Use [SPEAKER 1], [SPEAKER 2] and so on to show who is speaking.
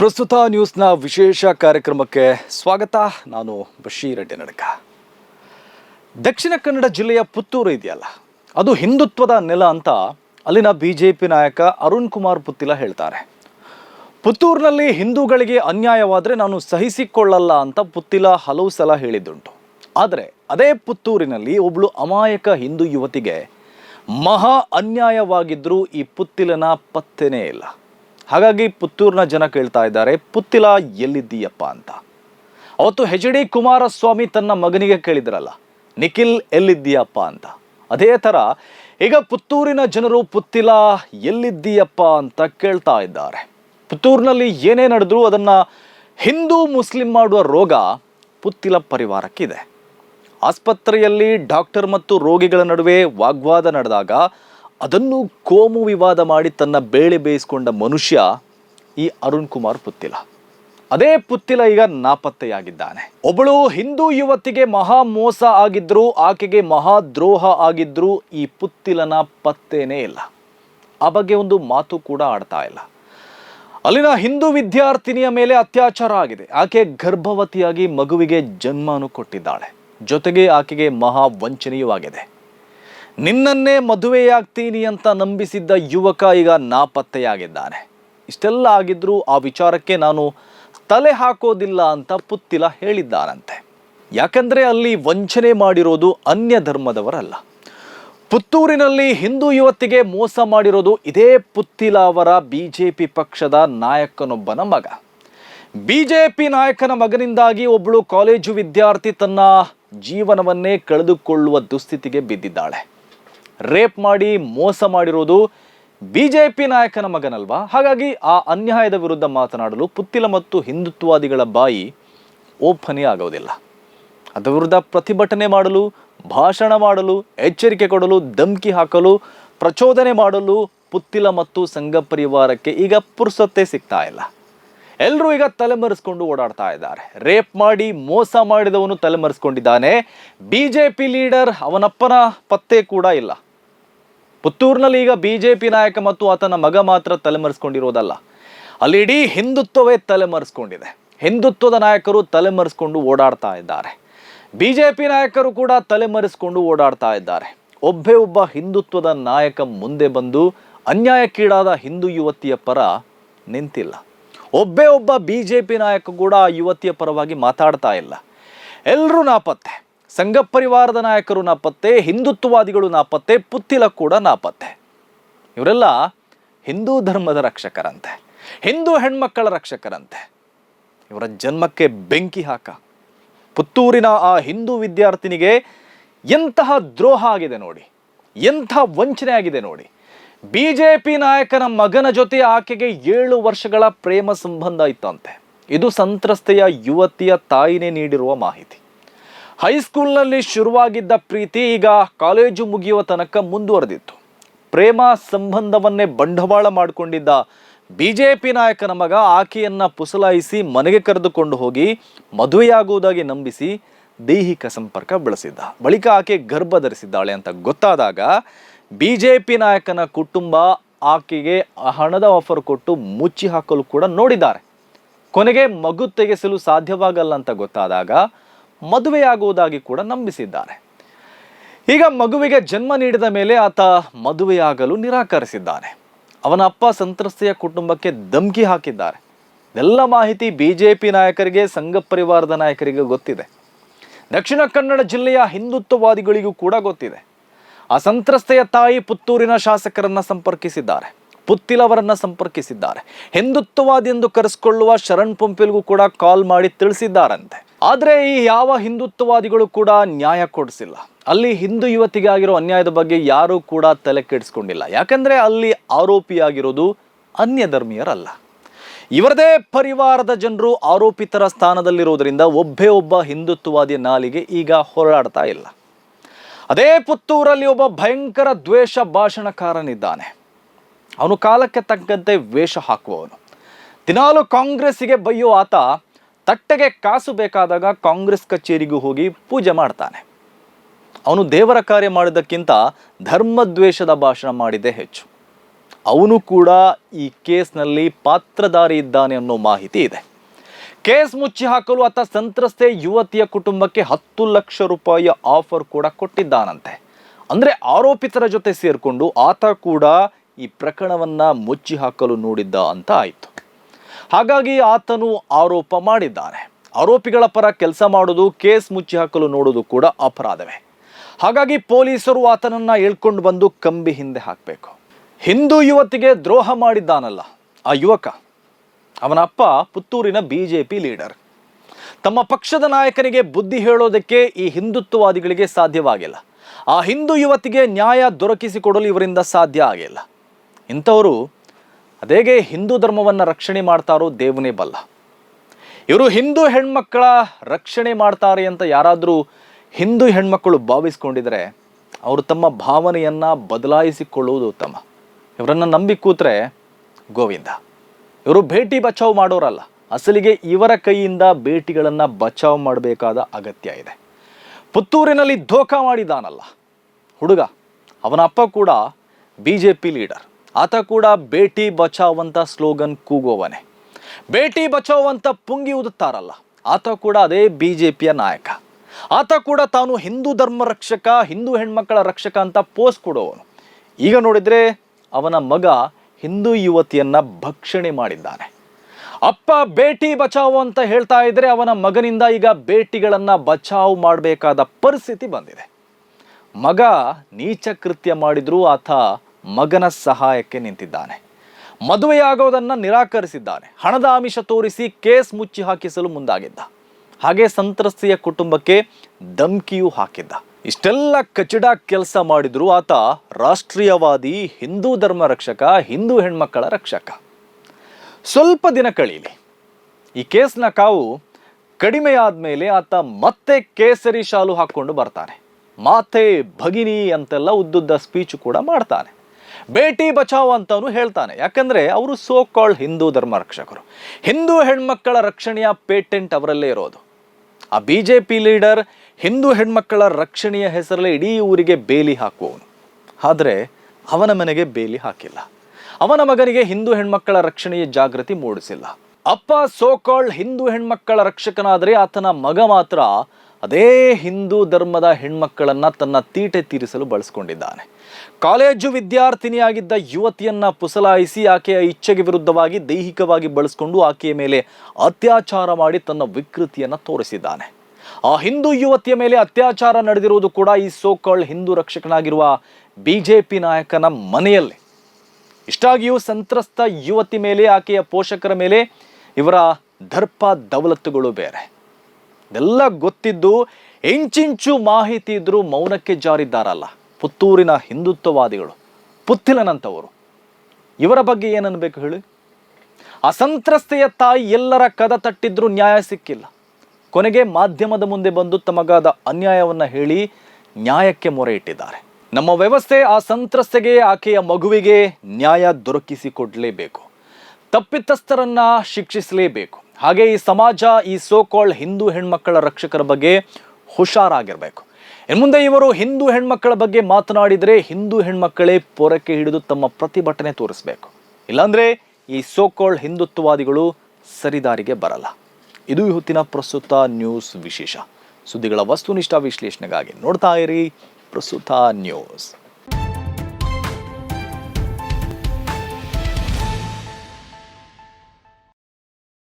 [SPEAKER 1] ಪ್ರಸ್ತುತ ನ್ಯೂಸ್ನ ವಿಶೇಷ ಕಾರ್ಯಕ್ರಮಕ್ಕೆ ಸ್ವಾಗತ. ನಾನು ಬಶೀರ್ ರೆಡ್ಡಿ ನಡಕ ದಕ್ಷಿಣ ಕನ್ನಡ ಜಿಲ್ಲೆಯ ಪುತ್ತೂರು ಇದೆಯಲ್ಲ? ಅದು ಹಿಂದುತ್ವದ ನೆಲ ಅಂತ ಅಲ್ಲಿನ ಬಿ ಜೆ ಪಿ ನಾಯಕ ಅರುಣ್ ಕುಮಾರ್ ಪುತ್ತಿಲ ಹೇಳ್ತಾರೆ. ಪುತ್ತೂರಿನಲ್ಲಿ ಹಿಂದೂಗಳಿಗೆ ಅನ್ಯಾಯವಾದರೆ ನಾನು ಸಹಿಸಿಕೊಳ್ಳಲ್ಲ ಅಂತ ಪುತ್ತಿಲ ಹಲವು ಸಲ ಹೇಳಿದ್ದುಂಟು. ಆದರೆ ಅದೇ ಪುತ್ತೂರಿನಲ್ಲಿ ಒಬ್ಬಳು ಅಮಾಯಕ ಹಿಂದೂ ಯುವತಿಗೆ ಮಹಾ ಅನ್ಯಾಯವಾಗಿದ್ದರೂ ಈ ಪುತ್ತಿಲನ ಪತ್ತೆನೇ ಇಲ್ಲ. ಹಾಗಾಗಿ ಪುತ್ತೂರಿನ ಜನ ಕೇಳ್ತಾ ಇದ್ದಾರೆ, ಪುತ್ತಿಲ ಎಲ್ಲಿದ್ದೀಯಪ್ಪ ಅಂತ? ಅವತ್ತು ಹೆಚ್ ಡಿ ಕುಮಾರಸ್ವಾಮಿ ತನ್ನ ಮಗನಿಗೆ ಕೇಳಿದ್ರಲ್ಲ, ನಿಖಿಲ್ ಎಲ್ಲಿದ್ದೀಯಪ್ಪ ಅಂತ? ಅದೇ ಥರ ಈಗ ಪುತ್ತೂರಿನ ಜನರು, ಪುತ್ತಿಲ ಎಲ್ಲಿದ್ದೀಯಪ್ಪ ಅಂತ ಕೇಳ್ತಾ ಇದ್ದಾರೆ. ಪುತ್ತೂರಿನಲ್ಲಿ ಏನೇ ನಡೆದ್ರೂ ಅದನ್ನು ಹಿಂದೂ ಮುಸ್ಲಿಂ ಮಾಡುವ ರೋಗ ಪುತ್ತಿಲ ಪರಿವಾರಕ್ಕಿದೆ. ಆಸ್ಪತ್ರೆಯಲ್ಲಿ ಡಾಕ್ಟರ್ ಮತ್ತು ರೋಗಿಗಳ ನಡುವೆ ವಾಗ್ವಾದ ನಡೆದಾಗ ಅದನ್ನು ಕೋಮು ವಿವಾದ ಮಾಡಿ ತನ್ನ ಬೇಳೆ ಬೇಯಿಸಿಕೊಂಡ ಮನುಷ್ಯ ಈ ಅರುಣ್ ಕುಮಾರ್ ಪುತ್ತಿಲ. ಅದೇ ಪುತ್ತಿಲ ಈಗ ನಾಪತ್ತೆಯಾಗಿದ್ದಾನೆ. ಒಬ್ಬಳು ಹಿಂದೂ ಯುವತಿಗೆ ಮಹಾ ಮೋಸ ಆಗಿದ್ರು, ಆಕೆಗೆ ಮಹಾ ದ್ರೋಹ ಆಗಿದ್ರು ಈ ಪುತ್ತಿಲನ ಪತ್ತೇನೇ ಇಲ್ಲ. ಆ ಬಗ್ಗೆ ಒಂದು ಮಾತು ಕೂಡ ಆಡ್ತಾ ಇಲ್ಲ. ಅಲ್ಲಿನ ಹಿಂದೂ ವಿದ್ಯಾರ್ಥಿನಿಯ ಮೇಲೆ ಅತ್ಯಾಚಾರ ಆಗಿದೆ. ಆಕೆ ಗರ್ಭವತಿಯಾಗಿ ಮಗುವಿಗೆ ಜನ್ಮನು ಕೊಟ್ಟಿದ್ದಾಳೆ. ಜೊತೆಗೆ ಆಕೆಗೆ ಮಹಾ ವಂಚನೆಯೂ ಆಗಿದೆ. ನಿನ್ನನ್ನೇ ಮದುವೆಯಾಗ್ತೀನಿ ಅಂತ ನಂಬಿಸಿದ್ದ ಯುವಕ ಈಗ ನಾಪತ್ತೆಯಾಗಿದ್ದಾನೆ. ಇಷ್ಟೆಲ್ಲ ಆಗಿದ್ರೂ ಆ ವಿಚಾರಕ್ಕೆ ನಾನು ತಲೆ ಹಾಕೋದಿಲ್ಲ ಅಂತ ಪುತ್ತಿಲ ಹೇಳಿದ್ದಾನಂತೆ ಯಾಕಂದ್ರೆ ಅಲ್ಲಿ ವಂಚನೆ ಮಾಡಿರೋದು ಅನ್ಯ ಧರ್ಮದವರಲ್ಲ. ಪುತ್ತೂರಿನಲ್ಲಿ ಹಿಂದೂ ಯುವತಿಗೆ ಮೋಸ ಮಾಡಿರೋದು ಇದೇ ಪುತ್ತಿಲ ಅವರ ಬಿಜೆಪಿ ಪಕ್ಷದ ನಾಯಕನೊಬ್ಬನ ಮಗ. ಬಿಜೆಪಿ ನಾಯಕನ ಮಗನಿಂದಾಗಿ ಒಬ್ಬಳು ಕಾಲೇಜು ವಿದ್ಯಾರ್ಥಿ ತನ್ನ ಜೀವನವನ್ನೇ ಕಳೆದುಕೊಳ್ಳುವ ದುಸ್ಥಿತಿಗೆ ಬಿದ್ದಿದ್ದಾಳೆ. ರೇಪ್ ಮಾಡಿ ಮೋಸ ಮಾಡಿರೋದು ಬಿಜೆಪಿ ನಾಯಕನ ಮಗನಲ್ವಾ? ಹಾಗಾಗಿ ಆ ಅನ್ಯಾಯದ ವಿರುದ್ಧ ಮಾತನಾಡಲು ಪುತ್ತಿಲ ಮತ್ತು ಹಿಂದುತ್ವವಾದಿಗಳ ಬಾಯಿ ಓಪನೇ ಆಗೋದಿಲ್ಲ. ಅದರ ವಿರುದ್ಧ ಪ್ರತಿಭಟನೆ ಮಾಡಲು, ಭಾಷಣ ಮಾಡಲು, ಎಚ್ಚರಿಕೆ ಕೊಡಲು, ಧಮ್ಕಿ ಹಾಕಲು, ಪ್ರಚೋದನೆ ಮಾಡಲು ಪುತ್ತಿಲ ಮತ್ತು ಸಂಘ ಪರಿವಾರಕ್ಕೆ ಈಗ ಪುರ್ಸೊತ್ತೆ ಸಿಗ್ತಾ ಇಲ್ಲ. ಎಲ್ಲರೂ ಈಗ ತಲೆಮರೆಸ್ಕೊಂಡು ಓಡಾಡ್ತಾ ಇದ್ದಾರೆ. ರೇಪ್ ಮಾಡಿ ಮೋಸ ಮಾಡಿದವನು ತಲೆಮರೆಸ್ಕೊಂಡಿದ್ದಾನೆ. ಬಿ ಜೆ ಪಿ ಲೀಡರ್ ಅವನಪ್ಪನ ಪತ್ತೆ ಕೂಡ ಇಲ್ಲ. ಪುತ್ತೂರಿನಲ್ಲಿ ಈಗ ಬಿ ಜೆ ಪಿ ನಾಯಕ ಮತ್ತು ಆತನ ಮಗ ಮಾತ್ರ ತಲೆಮರೆಸ್ಕೊಂಡಿರೋದಲ್ಲ. ಅಲ್ಲಿ ಇಡೀ ಹಿಂದುತ್ವವೇ ತಲೆಮರೆಸ್ಕೊಂಡಿದೆ. ಹಿಂದುತ್ವದ ನಾಯಕರು ತಲೆಮರೆಸ್ಕೊಂಡು ಓಡಾಡ್ತಾ ಇದ್ದಾರೆ. ಬಿ ಜೆ ಪಿ ನಾಯಕರು ಕೂಡ ತಲೆಮರೆಸ್ಕೊಂಡು ಓಡಾಡ್ತಾ ಇದ್ದಾರೆ. ಒಬ್ಬೇ ಒಬ್ಬ ಹಿಂದುತ್ವದ ನಾಯಕ ಮುಂದೆ ಬಂದು ಅನ್ಯಾಯಕ್ಕೀಡಾದ ಹಿಂದೂ ಯುವತಿಯ ಪರ ನಿಂತಿಲ್ಲ. ಒಬ್ಬೇ ಒಬ್ಬ ಬಿ ಜೆ ಪಿ ನಾಯಕ ಕೂಡ ಆ ಯುವತಿಯ ಪರವಾಗಿ ಮಾತಾಡ್ತಾ ಇಲ್ಲ. ಎಲ್ಲರೂ ನಾಪತ್ತೆ. ಸಂಘ ಪರಿವಾರದ ನಾಯಕರು ನಾಪತ್ತೆ, ಹಿಂದುತ್ವವಾದಿಗಳು ನಾಪತ್ತೆ, ಪುತ್ತಿಲ ಕೂಡ ನಾಪತ್ತೆ. ಇವರೆಲ್ಲ ಹಿಂದೂ ಧರ್ಮದ ರಕ್ಷಕರಂತೆ, ಹಿಂದೂ ಹೆಣ್ಮಕ್ಕಳ ರಕ್ಷಕರಂತೆ. ಇವರ ಜನ್ಮಕ್ಕೆ ಬೆಂಕಿ ಹಾಕ. ಪುತ್ತೂರಿನ ಆ ಹಿಂದೂ ವಿದ್ಯಾರ್ಥಿನಿಗೆ ಎಂತಹ ದ್ರೋಹ ಆಗಿದೆ ನೋಡಿ, ಎಂಥ ವಂಚನೆ ಆಗಿದೆ ನೋಡಿ. ಬಿ ಜೆ ಪಿ ನಾಯಕನ ಮಗನ ಜೊತೆ ಆಕೆಗೆ ಏಳು ವರ್ಷಗಳ ಪ್ರೇಮ ಸಂಬಂಧ ಇತ್ತಂತೆ. ಇದು ಸಂತ್ರಸ್ತೆಯ ಯುವತಿಯ ತಾಯಿನೇ ನೀಡಿರುವ ಮಾಹಿತಿ. ಹೈಸ್ಕೂಲ್ನಲ್ಲಿ ಶುರುವಾಗಿದ್ದ ಪ್ರೀತಿ ಈಗ ಕಾಲೇಜು ಮುಗಿಯುವ ತನಕ ಮುಂದುವರೆದಿತ್ತು. ಪ್ರೇಮ ಸಂಬಂಧವನ್ನೇ ಬಂಡವಾಳ ಮಾಡಿಕೊಂಡಿದ್ದ ಬಿಜೆಪಿ ನಾಯಕನ ಮಗ ಆಕೆಯನ್ನು ಪುಸಲಾಯಿಸಿ ಮನೆಗೆ ಕರೆದುಕೊಂಡು ಹೋಗಿ ಮದುವೆಯಾಗುವುದಾಗಿ ನಂಬಿಸಿ ದೈಹಿಕ ಸಂಪರ್ಕ ಬೆಳೆಸಿದ್ದ. ಬಳಿಕ ಆಕೆ ಗರ್ಭ ಧರಿಸಿದ್ದಾಳೆ ಅಂತ ಗೊತ್ತಾದಾಗ ಬಿಜೆಪಿ ನಾಯಕನ ಕುಟುಂಬ ಆಕೆಗೆ ಹಣದ ಆಫರ್ ಕೊಟ್ಟು ಮುಚ್ಚಿ ಹಾಕಲು ಕೂಡ ನೋಡಿದ್ದಾರೆ. ಕೊನೆಗೆ ಮಗು ತೆಗೆಸಲು ಸಾಧ್ಯವಾಗಲ್ಲ ಅಂತ ಗೊತ್ತಾದಾಗ ಮದುವೆಯಾಗುವುದಾಗಿ ಕೂಡ ನಂಬಿಸಿದ್ದಾರೆ. ಈಗ ಮಗುವಿಗೆ ಜನ್ಮ ನೀಡಿದ ಮೇಲೆ ಆತ ಮದುವೆಯಾಗಲು ನಿರಾಕರಿಸಿದ್ದಾನೆ ಅವನ ಅಪ್ಪ ಸಂತ್ರಸ್ತೆಯ ಕುಟುಂಬಕ್ಕೆ ಧಮ್ಕಿ ಹಾಕಿದ್ದಾರೆ. ಎಲ್ಲ ಮಾಹಿತಿ ಬಿಜೆಪಿ ನಾಯಕರಿಗೆ, ಸಂಘ ಪರಿವಾರದ ನಾಯಕರಿಗೆ ಗೊತ್ತಿದೆ. ದಕ್ಷಿಣ ಕನ್ನಡ ಜಿಲ್ಲೆಯ ಹಿಂದುತ್ವವಾದಿಗಳಿಗೂ ಕೂಡ ಗೊತ್ತಿದೆ. ಆ ಸಂತ್ರಸ್ತೆಯ ತಾಯಿ ಪುತ್ತೂರಿನ ಶಾಸಕರನ್ನ ಸಂಪರ್ಕಿಸಿದ್ದಾರೆ. ಪುತ್ತಿಲವರನ್ನ ಸಂಪರ್ಕಿಸಿದ್ದಾರೆ. ಹಿಂದುತ್ವವಾದಿ ಎಂದು ಕರೆಸಿಕೊಳ್ಳುವ ಶರಣ್ ಪಂಪಿಲ್ಗೂ ಕೂಡ ಕಾಲ್ ಮಾಡಿ ತಿಳಿಸಿದ್ದಾರಂತೆ. ಆದರೆ ಈ ಯಾವ ಹಿಂದುತ್ವವಾದಿಗಳು ಕೂಡ ನ್ಯಾಯ ಕೊಡಿಸಿಲ್ಲ. ಅಲ್ಲಿ ಹಿಂದೂ ಯುವತಿಗೆ ಆಗಿರೋ ಅನ್ಯಾಯದ ಬಗ್ಗೆ ಯಾರೂ ಕೂಡ ತಲೆ ಕೆಡಿಸ್ಕೊಂಡಿಲ್ಲ. ಯಾಕಂದ್ರೆ ಅಲ್ಲಿ ಆರೋಪಿಯಾಗಿರೋದು ಅನ್ಯ ಧರ್ಮೀಯರಲ್ಲ ಇವರದೇ ಪರಿವಾರದ ಜನರು ಆರೋಪಿತರ ಸ್ಥಾನದಲ್ಲಿರುವುದರಿಂದ ಒಬ್ಬೇ ಒಬ್ಬ ಹಿಂದುತ್ವವಾದಿಯ ನಾಲಿಗೆ ಈಗ ಹೋರಾಡ್ತಾ ಇಲ್ಲ. ಅದೇ ಪುತ್ತೂರಲ್ಲಿ ಒಬ್ಬ ಭಯಂಕರ ದ್ವೇಷ ಭಾಷಣಕಾರನಿದ್ದಾನೆ. ಅವನು ಕಾಲಕ್ಕೆ ತಕ್ಕಂತೆ ವೇಷ ಹಾಕುವವನು. ದಿನಾಲು ಕಾಂಗ್ರೆಸ್ಸಿಗೆ ಬೈಯೋ ಆತ ತಟ್ಟೆಗೆ ಕಾಸು ಬೇಕಾದಾಗ ಕಾಂಗ್ರೆಸ್ ಕಚೇರಿಗೂ ಹೋಗಿ ಪೂಜೆ ಮಾಡ್ತಾನೆ. ಅವನು ದೇವರ ಕಾರ್ಯ ಮಾಡಿದ್ದಕ್ಕಿಂತ ಧರ್ಮದ್ವೇಷದ ಭಾಷಣ ಮಾಡಿದ್ದೇ ಹೆಚ್ಚು. ಅವನು ಕೂಡ ಈ ಕೇಸ್ನಲ್ಲಿ ಪಾತ್ರಧಾರಿ ಇದ್ದಾನೆ ಅನ್ನೋ ಮಾಹಿತಿ ಇದೆ. ಕೇಸ್ ಮುಚ್ಚಿ ಹಾಕಲು ಆತ ಸಂತ್ರಸ್ತೆ ಯುವತಿಯ ಕುಟುಂಬಕ್ಕೆ ಹತ್ತು ಲಕ್ಷ ರೂಪಾಯಿಯ ಆಫರ್ ಕೂಡ ಕೊಟ್ಟಿದ್ದಾನಂತೆ. ಅಂದರೆ ಆರೋಪಿತರ ಜೊತೆ ಸೇರಿಕೊಂಡು ಆತ ಕೂಡ ಈ ಪ್ರಕರಣವನ್ನು ಮುಚ್ಚಿ ಹಾಕಲು ನೋಡಿದ್ದ ಅಂತ ಆಯಿತು. ಹಾಗಾಗಿ ಆತನು ಆರೋಪ ಮಾಡಿದ್ದಾನೆ ಆರೋಪಿಗಳ ಪರ ಕೆಲಸ ಮಾಡೋದು, ಕೇಸ್ ಮುಚ್ಚಿ ಹಾಕಲು ನೋಡೋದು ಕೂಡ ಅಪರಾಧವೇ. ಹಾಗಾಗಿ ಪೊಲೀಸರು ಆತನನ್ನು ಹೇಳ್ಕೊಂಡು ಬಂದು ಕಂಬಿ ಹಿಂದೆ ಹಾಕಬೇಕು. ಹಿಂದೂ ಯುವತಿಗೆ ದ್ರೋಹ ಮಾಡಿದ್ದಾನಲ್ಲ, ಆ ಯುವಕ. ಅವನ ಅಪ್ಪ ಪುತ್ತೂರಿನ ಪಿ ಲೀಡರ್. ತಮ್ಮ ಪಕ್ಷದ ನಾಯಕನಿಗೆ ಬುದ್ಧಿ ಹೇಳೋದಕ್ಕೆ ಈ ಹಿಂದುತ್ವವಾದಿಗಳಿಗೆ ಸಾಧ್ಯವಾಗಿಲ್ಲ. ಆ ಹಿಂದೂ ಯುವತಿಗೆ ನ್ಯಾಯ ದೊರಕಿಸಿಕೊಡಲು ಇವರಿಂದ ಸಾಧ್ಯ ಆಗಿಲ್ಲ. ಇಂಥವರು ಅದೇಗೆ ಹಿಂದೂ ಧರ್ಮವನ್ನು ರಕ್ಷಣೆ ಮಾಡ್ತಾರೋ ದೇವನೇ ಬಲ್ಲ. ಇವರು ಹಿಂದೂ ಹೆಣ್ಮಕ್ಕಳ ರಕ್ಷಣೆ ಮಾಡ್ತಾರೆ ಅಂತ ಯಾರಾದರೂ ಹಿಂದೂ ಹೆಣ್ಮಕ್ಕಳು ಭಾವಿಸ್ಕೊಂಡಿದ್ರೆ ಅವರು ತಮ್ಮ ಭಾವನೆಯನ್ನು ಬದಲಾಯಿಸಿಕೊಳ್ಳುವುದು ಉತ್ತಮ. ಇವರನ್ನು ನಂಬಿ ಕೂತ್ರೆ ಗೋವಿಂದ. ಇವರು ಭೇಟಿ ಬಚಾವ್ ಮಾಡೋರಲ್ಲ. ಅಸಲಿಗೆ ಇವರ ಕೈಯಿಂದ ಭೇಟಿಗಳನ್ನು ಬಚಾವ್ ಮಾಡಬೇಕಾದ ಅಗತ್ಯ ಇದೆ. ಪುತ್ತೂರಿನಲ್ಲಿ ಧೋಖಾ ಮಾಡಿದಾನಲ್ಲ. ಹುಡುಗ, ಅವನ ಅಪ್ಪ ಕೂಡ ಬಿ ಜೆ ಪಿ ಲೀಡರ್. ಆತ ಕೂಡ ಬೇಟಿ ಬಚಾವ್ ಅಂತ ಸ್ಲೋಗನ್ ಕೂಗುವವನೆ ಬೇಟಿ ಬಚಾವ್ ಅಂತ ಪುಂಗಿ ಉದುತ್ತಾರಲ್ಲ, ಆತ ಕೂಡ ಅದೇ ಬಿ ಜೆ ಪಿಯ ನಾಯಕ. ಆತ ಕೂಡ ತಾನು ಹಿಂದೂ ಧರ್ಮ ರಕ್ಷಕ, ಹಿಂದೂ ಹೆಣ್ಮಕ್ಕಳ ರಕ್ಷಕ ಅಂತ ಪೋಸ್ ಕೊಡುವವನು ಈಗ ನೋಡಿದ್ರೆ ಅವನ ಮಗ ಹಿಂದೂ ಯುವತಿಯನ್ನ ಭಕ್ಷಣೆ ಮಾಡಿದ್ದಾನೆ. ಅಪ್ಪ ಬೇಟಿ ಬಚಾವ್ ಅಂತ ಹೇಳ್ತಾ ಇದ್ರೆ ಅವನ ಮಗನಿಂದ ಈಗ ಬೇಟಿಗಳನ್ನ ಬಚಾವ್ ಮಾಡಬೇಕಾದ ಪರಿಸ್ಥಿತಿ ಬಂದಿದೆ. ಮಗ ನೀಚ ಕೃತ್ಯ ಮಾಡಿದ್ರೂ ಆತ ಮಗನ ಸಹಾಯಕ್ಕೆ ನಿಂತಿದ್ದಾನೆ. ಮದುವೆಯಾಗೋದನ್ನು ನಿರಾಕರಿಸಿದ್ದಾನೆ. ಹಣದ ಆಮಿಷ ತೋರಿಸಿ ಕೇಸ್ ಮುಚ್ಚಿ ಹಾಕಿಸಲು ಮುಂದಾಗಿದ್ದ. ಹಾಗೆ ಸಂತ್ರಸ್ತೆಯ ಕುಟುಂಬಕ್ಕೆ ಧಮ್ಕಿಯೂ ಹಾಕಿದ್ದ. ಇಷ್ಟೆಲ್ಲ ಕಚಡ ಕೆಲಸ ಮಾಡಿದ್ರು ಆತ ರಾಷ್ಟ್ರೀಯವಾದಿ, ಹಿಂದೂ ಧರ್ಮ ರಕ್ಷಕ, ಹಿಂದೂ ಹೆಣ್ಮಕ್ಕಳ ರಕ್ಷಕ. ಸ್ವಲ್ಪ ದಿನ ಕಳೀಲಿ. ಈ ಕೇಸ್ನ ಕಾವು ಕಡಿಮೆ ಮೇಲೆ ಆತ ಮತ್ತೆ ಕೇಸರಿ ಶಾಲು ಹಾಕೊಂಡು ಬರ್ತಾನೆ. ಮಾತೆ ಭಗಿನಿ ಅಂತೆಲ್ಲ ಉದ್ದುದ್ದ ಸ್ಪೀಚು ಕೂಡ ಮಾಡ್ತಾನೆ. ಬೇಟಿ ಬಚಾವ್ ಅಂತಾನು ಹೇಳ್ತಾನೆ. ಯಾಕಂದ್ರೆ ಅವರು ಸೋ ಕಾಲ್ಡ್ ಹಿಂದೂ ಧರ್ಮ ರಕ್ಷಕರು ಹಿಂದೂ ಹೆಣ್ಮಕ್ಕಳ ರಕ್ಷಣೆಯ ಪೇಟೆಂಟ್ ಅವರಲ್ಲೇ ಇರೋದು. ಆ B J P leader Hindu ಹೆಣ್ಮಕ್ಕಳ ರಕ್ಷಣೆಯ ಹೆಸರಲ್ಲೇ ಇಡೀ ಊರಿಗೆ ಬೇಲಿ ಹಾಕುವವನು. ಆದರೆ ಅವನ ಮನೆಗೆ ಬೇಲಿ ಹಾಕಿಲ್ಲ. ಅವನ ಮಗನಿಗೆ ಹಿಂದೂ ಹೆಣ್ಮಕ್ಕಳ ರಕ್ಷಣೆಯ ಜಾಗೃತಿ ಮೂಡಿಸಿಲ್ಲ. ಅಪ್ಪ ಸೋಕಾಳ್ ಹಿಂದೂ ಹೆಣ್ಮಕ್ಕಳ ರಕ್ಷಕನಾದರೆ ಆತನ ಮಗ ಮಾತ್ರ ಅದೇ ಹಿಂದೂ ಧರ್ಮದ ಹೆಣ್ಮಕ್ಕಳನ್ನು ತನ್ನ ತೀಟೆ ತೀರಿಸಲು ಬಳಸ್ಕೊಂಡಿದ್ದಾನೆ. ಕಾಲೇಜು ವಿದ್ಯಾರ್ಥಿನಿಯಾಗಿದ್ದ ಯುವತಿಯನ್ನ ಪುಸಲಾಯಿಸಿ ಆಕೆಯ ಇಚ್ಛೆಗೆ ವಿರುದ್ಧವಾಗಿ ದೈಹಿಕವಾಗಿ ಬಳಸಿಕೊಂಡು ಆಕೆಯ ಮೇಲೆ ಅತ್ಯಾಚಾರ ಮಾಡಿ ತನ್ನ ವಿಕೃತಿಯನ್ನ ತೋರಿಸಿದ್ದಾನೆ. ಆ ಹಿಂದೂ ಯುವತಿಯ ಮೇಲೆ ಅತ್ಯಾಚಾರ ನಡೆದಿರುವುದು ಕೂಡ ಈ ಸೋಕಾಳ್ ಹಿಂದೂ ರಕ್ಷಕನಾಗಿರುವ ಬಿಜೆಪಿ ನಾಯಕನ ಮನೆಯಲ್ಲಿ. ಇಷ್ಟಾಗಿಯೂ ಸಂತ್ರಸ್ತ ಯುವತಿ ಮೇಲೆ ಆಕೆಯ ಪೋಷಕರ ಮೇಲೆ ಇವರ ದರ್ಪ ದವಲತ್ತುಗಳು ಬೇರೆ. ಇದೆಲ್ಲ ಗೊತ್ತಿದ್ದು ಇಂಚಿಂಚು ಮಾಹಿತಿ ಇದ್ದರೂ ಮೌನಕ್ಕೆ ಜಾರಿದ್ದಾರಲ್ಲ. ಪುತ್ತೂರಿನ ಹಿಂದುತ್ವವಾದಿಗಳು, ಪುತ್ತಿಲನಂತವರು. ಇವರ ಬಗ್ಗೆ ಏನನ್ಬೇಕು ಹೇಳಿ? ಆ ಸಂತ್ರಸ್ತೆಯ ತಾಯಿ ಎಲ್ಲರ ಕದ ತಟ್ಟಿದ್ರೂ ನ್ಯಾಯ ಸಿಕ್ಕಿಲ್ಲ. ಕೊನೆಗೆ ಮಾಧ್ಯಮದ ಮುಂದೆ ಬಂದು ತಮಗಾದ ಅನ್ಯಾಯವನ್ನ ಹೇಳಿ ನ್ಯಾಯಕ್ಕೆ ಮೊರೆ ಇಟ್ಟಿದ್ದಾರೆ. ನಮ್ಮ ವ್ಯವಸ್ಥೆ ಆ ಸಂತ್ರಸ್ತೆಗೆ, ಆಕೆಯ ಮಗುವಿಗೆ ನ್ಯಾಯ ದೊರಕಿಸಿಕೊಡ್ಲೇಬೇಕು. ತಪ್ಪಿತಸ್ಥರನ್ನ ಶಿಕ್ಷಿಸಲೇಬೇಕು. ಹಾಗೆ ಈ ಸಮಾಜ, ಈ ಸೋಕಾಳ್ ಹಿಂದೂ ಹೆಣ್ಮಕ್ಕಳ ರಕ್ಷಕರ ಬಗ್ಗೆ ಹುಷಾರಾಗಿರಬೇಕು. ಇನ್ನು ಮುಂದೆ ಇವರು ಹಿಂದೂ ಹೆಣ್ಮಕ್ಕಳ ಬಗ್ಗೆ ಮಾತನಾಡಿದರೆ ಹಿಂದೂ ಹೆಣ್ಮಕ್ಕಳೇ ಪೊರಕೆ ಹಿಡಿದು ತಮ್ಮ ಪ್ರತಿಭಟನೆ ತೋರಿಸಬೇಕು. ಇಲ್ಲಾಂದ್ರೆ ಈ ಸೋಕಾಳ್ ಹಿಂದುತ್ವವಾದಿಗಳು ಸರಿದಾರಿಗೆ ಬರಲ್ಲ. ಇದು ಇವತ್ತಿನ ಪ್ರಸ್ತುತ ನ್ಯೂಸ್ ವಿಶೇಷ. ಸುದ್ದಿಗಳ ವಸ್ತುನಿಷ್ಠ ವಿಶ್ಲೇಷಣೆಗಾಗಿ ನೋಡ್ತಾ ಇರಿ ಪ್ರಸ್ತುತ ನ್ಯೂಸ್.